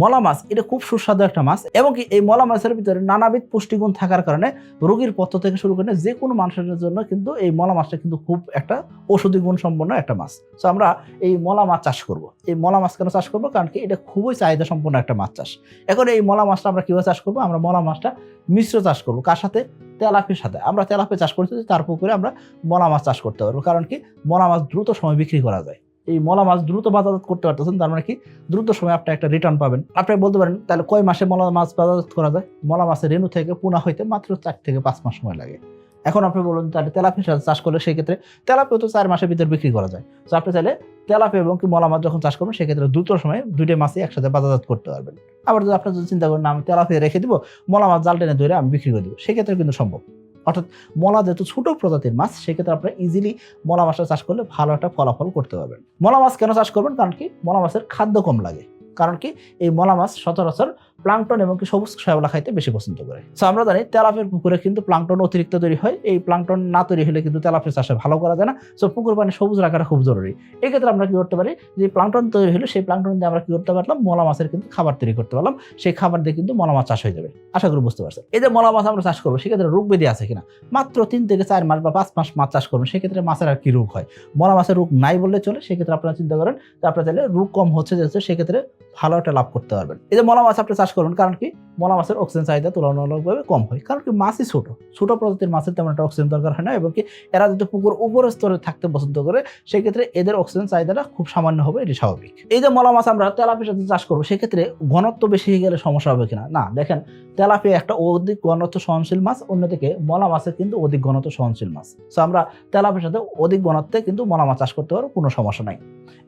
মলা মাছ, এটা খুব সুস্বাদু একটা মাছ এবং কি এই মলা মাছের ভিতরে নানাবিধ পুষ্টিগুণ থাকার কারণে রোগীর পথ্য থেকে শুরু করে যে কোনো মানুষের জন্য কিন্তু এই মলা মাছটা কিন্তু খুব একটা ঔষধি গুণ সম্পন্ন একটা মাছ। তো আমরা এই মলা মাছ চাষ করব। এই মলা মাছ কেন চাষ করব? কারণ কি এটা খুবই চাহিদা সম্পন্ন একটা মাছ চাষ। এখন এই মলা মাছটা আমরা কীভাবে চাষ করব? আমরা মলা মাছটা মিশ্র চাষ করব। কার সাথে? তেলাপির সাথে। আমরা তেলাপি চাষ করতে তার পুকুরে আমরা মলা মাছ চাষ করতে পারব। কারণ কি মলা মাছ দ্রুত সময় বিক্রি করা যায়। এই মলা মাছ দ্রুত বাজারজাত করতে পারতেছেন, তার মানে কি? দ্রুত সময় আপনি একটা রিটার্ন পাবেন। আপনি বলতে পারেন, তাহলে কয় মাসে মলা মাছ বাজারজাত করা যায়? মলা মাছের রেণু থেকে পোনা হইতে মাত্র চার থেকে পাঁচ মাস সময় লাগে। এখন আপনি বলুন, তাহলে তেলাপি চাষ করলে সেই ক্ষেত্রে তেলাপিও তো চার মাসের ভিতরে বিক্রি করা যায়। তো আপনি চাইলে তেলাপি এবং কি মলা মাছ যখন চাষ করবেন সেক্ষেত্রে দ্রুত সময়ে দুইটা মাছই একসাথে বাজারজাত করতে পারবেন। আবার যদি আপনি যদি চিন্তা করেন আমি তেলাপি রেখে দিব, মলা মাছ জাল টেনে ধরে আমি বিক্রি করে দিব সেক্ষেত্রে কিন্তু সম্ভব। অর্থাৎ মলা যেহেতু ছোট প্রজাতির মাছ, সেক্ষেত্রে আপনারা ইজিলি মলা মাছটা চাষ করলে ভালো একটা ফলাফল করতে পারবেন। মলা মাছ কেন চাষ করবেন? কারণ কি মলা মাছের খাদ্য কম লাগে। কারণ কি এই মলা মাছ সচরাচর প্লাংটন এবং সবুজ শ্যাওলা খাইতে বেশি পছন্দ করে। তো আমরা জানি তেলাপের পুকুরে কিন্তু প্লাংটন অতিরিক্ত তৈরি হয়। এই প্লাংটন না তৈরি হলে কিন্তু তেলাপের চাষে ভালো করা যায় না। সো পুকুর পানি সবুজ রাখাটা খুব জরুরি। এক্ষেত্রে আমরা কি করতে পারি? যে প্লাংটন তৈরি হলে, সেই প্লাংটন দিয়ে আমরা কি করতে পারলাম? মলা মাছের কিন্তু খাবার তৈরি করতে পারলাম। সেই খাবার দিয়ে কিন্তু মলা মাছ চাষ হয়ে যাবে। আশা করি বুঝতে পারছেন। এই যে মলা মাছ আমরা চাষ করব, সেক্ষেত্রে রোগ ব্যাধি আছে কিনা? মাত্র তিন থেকে চার মাস বা পাঁচ মাস মাছ চাষ করবেন, সেক্ষেত্রে মাছের আর কি রোগ হয়? মলা মাছের রোগ নাই বললে চলে, সেক্ষেত্রে আপনারা চিন্তা করেন যে আপনারা চাইলে রোগ কম হচ্ছে যাচ্ছে সেক্ষেত্রে ভালো একটা লাভ করতে পারবেন। এই যে মলা মাছ আপনি চাষ করবেন কারণ কি? মলা মাছের অক্সিজেন চাহিদা তুলনামূলকভাবে কম হয়। কারণ কি মাছই ছোট। ছোট প্রজাতির মাছের তেমন একটা অক্সিজেন দরকার হয় না এবং কি এরা যদি পুকুর উপরের স্তরে থাকতে পছন্দ করে, সেক্ষেত্রে এদের অক্সিজেন চাহিদাটা খুব সামান্য হবে, এটি স্বাভাবিক। এই যে মলা মাছ আমরা তেলাপির সাথে চাষ করব, সেক্ষেত্রে ঘনত্ব বেশি হয়ে গেলে সমস্যা হবে কিনা? না, দেখেন তেলাপিয়া একটা অধিক ঘনত্ব সহনশীল মাছ, অন্যদিকে মলা মাছের কিন্তু অধিক ঘনত্ব সহনশীল মাছ। তো আমরা তেলাপির সাথে অধিক ঘনত্বে কিন্তু মলা মাছ চাষ করতে পারব, কোনো সমস্যা নাই।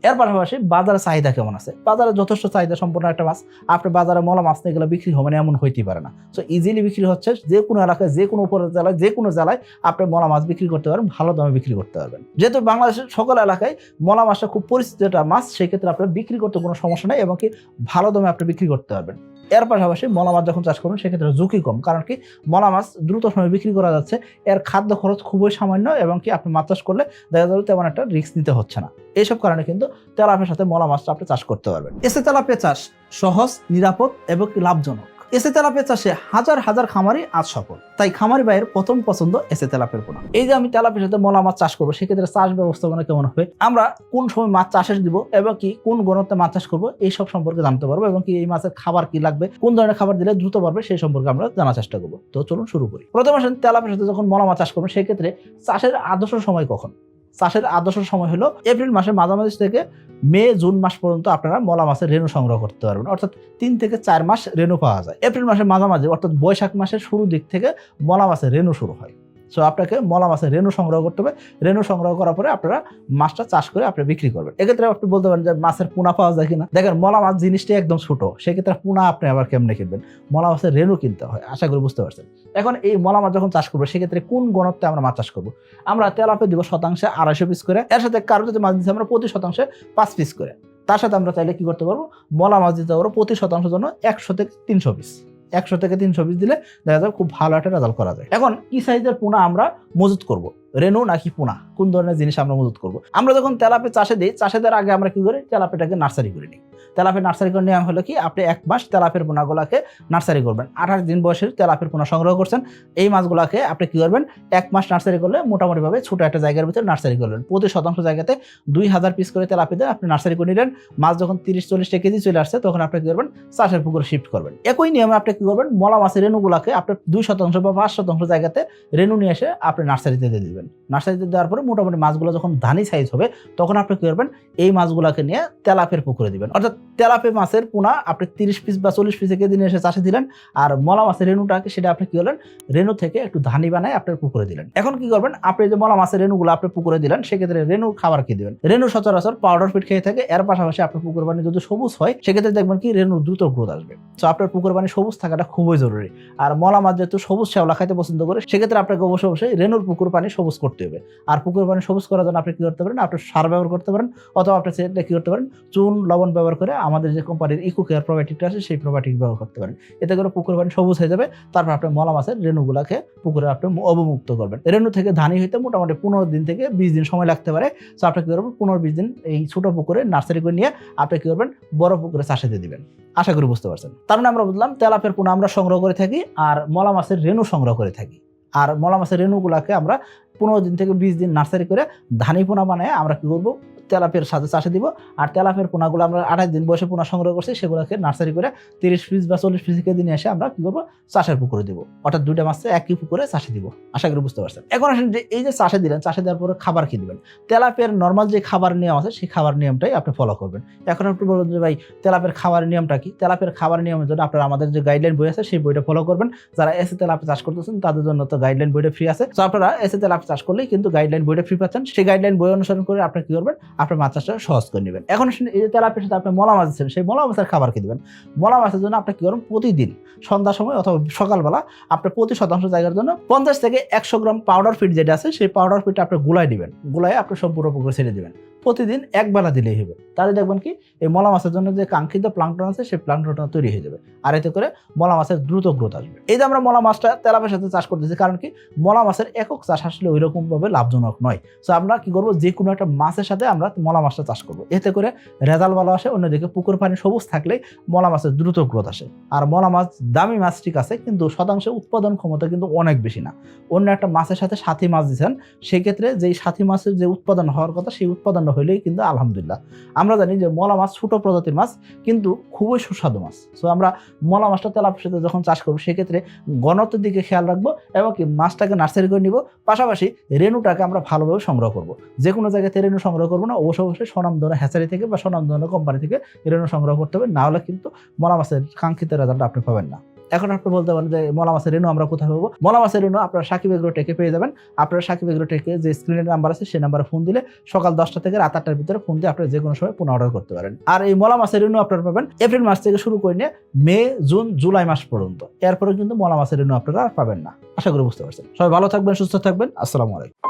এর পাশাপাশি বাজারে চাহিদা কেমন আছে? বাজারে যথেষ্ট চাহিদা সম্পন্ন একটা মাছ। আপনি বাজারে মলা মাছ নিয়ে গেলে বিক্রি হবে না এমন হইতেই পারে না। সো ইজিলি বিক্রি হচ্ছে, যে কোনো এলাকায়, যে কোনো উপরের জেলায়, যে কোনো জেলায় আপনি মলা মাছ বিক্রি করতে পারবেন, ভালো দামে বিক্রি করতে পারবেন। যেহেতু বাংলাদেশের সকল এলাকায় মলা মাছটা খুব পরিচিত একটা মাছ, সেক্ষেত্রে আপনার বিক্রি করতে কোনো সমস্যা নেই এবং কি ভালো দামে আপনি বিক্রি করতে পারবেন। এর পাশাপাশি মলা মাছ যখন চাষ করবেন, সেক্ষেত্রে ঝুঁকি কম, কারণ কি মলা মাছ দ্রুত সময় বিক্রি করা যাচ্ছে, এর খাদ্য খরচ খুবই সামান্য এবং কি আপনি মাছ চাষ করলে দেখা যাবে তেমন একটা রিস্ক নিতে হচ্ছে না। এইসব কারণে কিন্তু তেলাপের সাথে মলা মাছটা আপনি চাষ করতে পারবেন। এসে তেলাপিয়া চাষ সহজ, নিরাপদ এবং লাভজনক। এসে তেলাপিয়া চাষে হাজার হাজার খামারি আজ সফল। তাই খামারি ভাইয়ের প্রথম পছন্দ এসে তেলাপের পোনা। এই যে আমি তেলাপির সাথে মলা মাছ চাষ করব, সেক্ষেত্রে চাষ ব্যবস্থাপনা কেমন হবে? আমরা কোন সময় মাছ চাষের দিব এবং কি কোন গণত্বে মাছ চাষ করব, এই সব সম্পর্কে জানতে পারব এবং কি এই মাছের খাবার কি লাগবে, কোন ধরনের খাবার দিলে দ্রুত পারবে সেই সম্পর্কে আমরা জানার চেষ্টা করব। তো চলুন শুরু করি। প্রথম আসেন তেলাপির সাথে যখন মলা মাছ চাষ করব, সেক্ষেত্রে চাষের আদর্শ সময় কখন? চাষের আদর্শ সময় হলো এপ্রিল মাসের মাঝামাঝি থেকে মে, জুন মাস পর্যন্ত আপনারা মলা মাছের রেণু সংগ্রহ করতে পারবেন। অর্থাৎ তিন থেকে চার মাস রেণু পাওয়া যায়। এপ্রিল মাসের মাঝামাঝি, অর্থাৎ বৈশাখ মাসের শুরু দিক থেকে মলা মাছের রেণু শুরু হয়। সো আপনাকে মলা মাছের রেণু সংগ্রহ করতে হবে। রেণু সংগ্রহ করার পরে আপনারা মাছটা চাষ করে আপনি বিক্রি করবেন। এক্ষেত্রে আপনি বলতে পারেন যে মাছের পোনা পাওয়া যায় কিনা। দেখেন, মলা মাছ জিনিসটা একদম ছোট, সেক্ষেত্রে পোনা আপনি আবার কেমনে কিনবেন? মলা মাছের রেণু কিনতে হয়, আশা করি বুঝতে পারছেন। এখন এই মলা মাছ যখন চাষ করব, সেক্ষেত্রে কোন গণত্বে আমরা মাছ চাষ করব? আমরা তেলাপে দিব শতাংশে আড়াইশো পিস করে, এর সাথে কারও যদি মাছ দিচ্ছি আমরা প্রতি শতাংশে পাঁচ পিস করে। তার সাথে আমরা চাইলে কি করতে পারব? মলা মাছ দিতে পারব প্রতি শতাংশের জন্য একশো থেকে তিনশো পিস একশো থেকে তিনশো পিস দিলে দেখা যাবে খুব ভালো একটা রেজাল্ট করা যায়। এখন কি সাইজের পোনা আমরা মজুত করব। রেনু নাকি পোনা কোন ধরনের জিনিস আমরা মজুত করব? আমরা যখন তেলাপে চাষে দিই, চাষে দেওয়ার আগে আমরা কি করি? তেলাপেটাকে নার্সারি করে নিই। তেলাপের নার্সারি করে নিয়ম হলো কি? আপনি এক মাস তেলাপের পোনাগুলাকে নার্সারি করবেন। আঠাশ দিন বয়সের তেলাপের পোনা সংগ্রহ করছেন। এই মাছগুলাকে আপনি কি করবেন? এক মাস নার্সারি করলে মোটামুটিভাবে ছোট একটা জায়গার ভিতরে নার্সারি করলেন প্রতি শতাংশ জায়গাতে দুই হাজার পিস করে তেলাপি দিয়ে আপনি নার্সারি করে নিলেন। মাছ যখন তিরিশ, চল্লিশটা কেজি চলে আসছে, তখন আপনি কী করবেন? চাষের পুকুরে শিফট করবেন। একই নিয়মে আপনি কী করবেন? মলা মাছের রেণুগুলাকে আপনি দুই শতাংশ বা পাঁচ শতাংশ জায়গাতে রেণু নিয়ে এসে আপনি নার্সারিতে দিয়ে দিবেন। নার্সারিতে দেওয়ার পরে মোটামুটি মাছগুলো যখন ধানি সাইজ হবে, তখন আপনি কি করবেন? এই মাছগুলোকে নিয়ে তেলাপের পুকুরে দিবেন। অর্থাৎ তেলাপে মাছের পোনা আপনি তিরিশ পিস বা চল্লিশ পিস কেজি নিয়ে এসে চাষে দিলেন, আর মলা মাছের রেণুটাকে সেটা আপনি কি করলেন? রেণু থেকে একটু ধানি বানায় আপনার পুকুরে দিলেন। এখন কি করবেন? আপনি যে মলা মাছের রেণুগুলো আপনি পুকুরে দিলেন, সেক্ষেত্রে রেণুর খাবার কি দিবেন? রেণু সচরাচর পাউডার ফিট খেয়ে থাকে, এর পাশাপাশি আপনার পুকুর পানি যদি সবুজ হয়, সেক্ষেত্রে দেখবেন কি রেণুর দ্রুত গ্রোথ আসবে। তো আপনার পুকুর পানি সবুজ থাকাটা খুবই জরুরি। আর মলা মাছ যেহেতু সবুজ শ্যাওলা খাইতে পছন্দ করে, সেক্ষেত্রে আপনাকে অবশ্যই অবশ্যই রেনুর পুকুর পানি সবুজ করতে হবে। আর পুকুর পানি সবুজ করার জন্য আপনি কি করতে পারেন? আপনি সার ব্যবহার করতে পারেন অথবা আপনি সেটা কি করতে পারেন? চুন, লবণ ব্যবহার করে আমাদের যে কোম্পানির ইকো কেয়ার প্রোবায়োটিকটা আছে, সেই প্রোবায়োটিক ব্যবহার করতে পারেন। এতে করে পুকুর পানি সবুজ হয়ে যাবে। তারপর আপনি মলা মাছের রেণুগুলাকে পুকুরে আপনি অবমুক্ত করবেন। রেণু থেকে ধানি হইতে মোটামুটি পনেরো দিন থেকে বিশ দিন সময় লাগতে পারে। তো আপনি কি করবেন? পনেরো বিশ দিন এই ছোট পুকুরে নার্সারি করে নিয়ে আপনি কী করবেন? বড় পুকুরে চাষে দিয়ে দিবেন। আশা করি বুঝতে পারছেন। তার মানে আমরা বুঝলাম তেলাপের পোনা আমরা সংগ্রহ করে থাকি আর মলা মাছের রেণু সংগ্রহ করে থাকি। আর মলা মাছের রেণুগুলাকে আমরা পনেরো দিন থেকে বিশ দিন নার্সারি করে ধানি পোনা বানায় আমরা কি করব? তেলাপের সাথে চাষে দিব। আর তেলাপের পোনাগুলো আমরা আঠাশ দিন বয়সে পোনা সংগ্রহ করছি, সেগুলোকে নার্সারি করে তিরিশ পিস বা চল্লিশ পিস থেকে দিনে এসে আমরা কি করব? চাষের পুকুরে দিব। অর্থাৎ দুইটা মাছ একই পুকুরে চাষে দিব। আশা করি বুঝতে পারছেন। এখন আসেন যে এই যে চাষে দিলেন, চাষে দেওয়ার পরে খাবার কি দিবেন? তেলাপের নর্মাল যে খাবার নিয়ম আছে, সেই খাবার নিয়মটাই আপনি ফলো করবেন। এখন আপনি বলুন যে ভাই তেলাপের খাবার নিয়মটা কি? তেলাপের খাবার নিয়মের জন্য আপনারা আমাদের যে গাইডলাইন বই আছে, সেই বইটা ফলো করবেন। যারা এসে তেলাপে চাষ করতেছেন, তাদের জন্য তো গাইডলাইন বইটা ফ্রি আছে। তো আপনারা এসে তেলাপে চাষ করলেই কিন্তু গাইডলাইন বইটা ফ্রি পাচ্ছেন। সেই গাইডলাইন বই অনুসরণ করে আপনি কি করবেন? আপনার মাছ চাষটা সহজ করে নেবেন। এখন এই যে সাথে আপনি মলা মাছ দিচ্ছেন, সেই মলা মাছের খাবার কি দেবেন? মলা মাছের জন্য আপনি কি করবেন? প্রতিদিন সন্ধ্যার সময় অথবা সকালবেলা আপনি প্রতি শতাংশ জায়গার জন্য পঞ্চাশ থেকে একশো গ্রাম পাউডার ফিট যেটা আছে, সেই পাউডার ফিটটা আপনি গুলাই দিবেন গুলাই আপনি সম্পূর্ণ পুকুরে ছেড়ে দেবেন প্রতিদিন একবেলা দিলেই হবে। তাহলে দেখবেন কি, এই মলা মাছের জন্য যে কাঙ্ক্ষিত প্লাঙ্কটন আছে, সেই প্লাঙ্কটনটা তৈরি হয়ে যাবে। আর এতে করে মলা মাছের দ্রুত গ্রোথ আসবে। এই যে আমরা মলা মাছটা তেলাপের সাথে চাষ করতেছি, কারণ কি, মলা মাছের একক চাষ আসলে ওই রকম লাভজনক নয়। সো আমরা কি করব যে কোনো একটা মাছের সাথে আমরা মলা মাছটা চাষ করব। এতে করে রেজাল্ট ভালো আসে, অন্যদিকে পুকুর পানি সবুজ থাকলে মলা মাছের দ্রুত গ্রোথ আসে। আর মলা মাছ দামি মাছ ঠিক আছে, কিন্তু শতাংশে উৎপাদন ক্ষমতা কিন্তু অনেক বেশি না। অন্য একটা মাছের সাথে সাথী মাছ দিচ্ছেন সেক্ষেত্রে যেই সাথী মাছের যে উৎপাদন হওয়ার কথা, সেই উৎপাদন হইলেই কিন্তু আলহামদুলিল্লাহ। আমরা জানি যে মলা মাছ ছোট প্রজাতির মাছ, কিন্তু খুবই সুস্বাদু মাছ। সো আমরা মলা মাছটা তেলাপের সাথে যখন চাষ করব, সেক্ষেত্রে গণতের দিকে খেয়াল রাখব এবং কি মাছটাকে নার্সারি করে নিব। পাশাপাশি রেণুটাকে আমরা ভালোভাবে সংগ্রহ করব। যে কোনো জায়গাতে রেণু সংগ্রহ করব না অবশ্যই অবশ্যই স্বনামধন্য হ্যাচারি থেকে বা স্বনামধন্য কোম্পানি থেকে রেণু সংগ্রহ করতে হবে, না হলে কিন্তু মলা মাছের কাঙ্ক্ষিত রেজাল্ট আপনি পাবেন না। এখন আপনি বলতে পারেন যে মলা মাছের রেণু আমরা কোথায় পাবো? মলা মাছের রেণু আপনারা সাকিব এগ্রো টেকে পেয়ে যাবেন। আপনারা সাকিব এগ্রো টেকে যে স্ক্রিনের নাম্বার আছে, সেই নাম্বারে ফোন দিলে সকাল দশটা থেকে রাত আটটার ভিতরে ফোন দিয়ে আপনারা যে কোনো সময় পুনঃ অর্ডার করতে পারেন। আর এই মলা মাছের রেণু আপনারা পাবেন এপ্রিল মাস থেকে শুরু করে নিয়ে মে জুন জুলাই মাস পর্যন্ত। এরপরে কিন্তু মলা মাছের রেণু আপনারা আর পাবেন না। আশা করি বুঝতে পারছেন। সবাই ভালো থাকবেন, সুস্থ থাকবেন। আসসালামু আলাইকুম।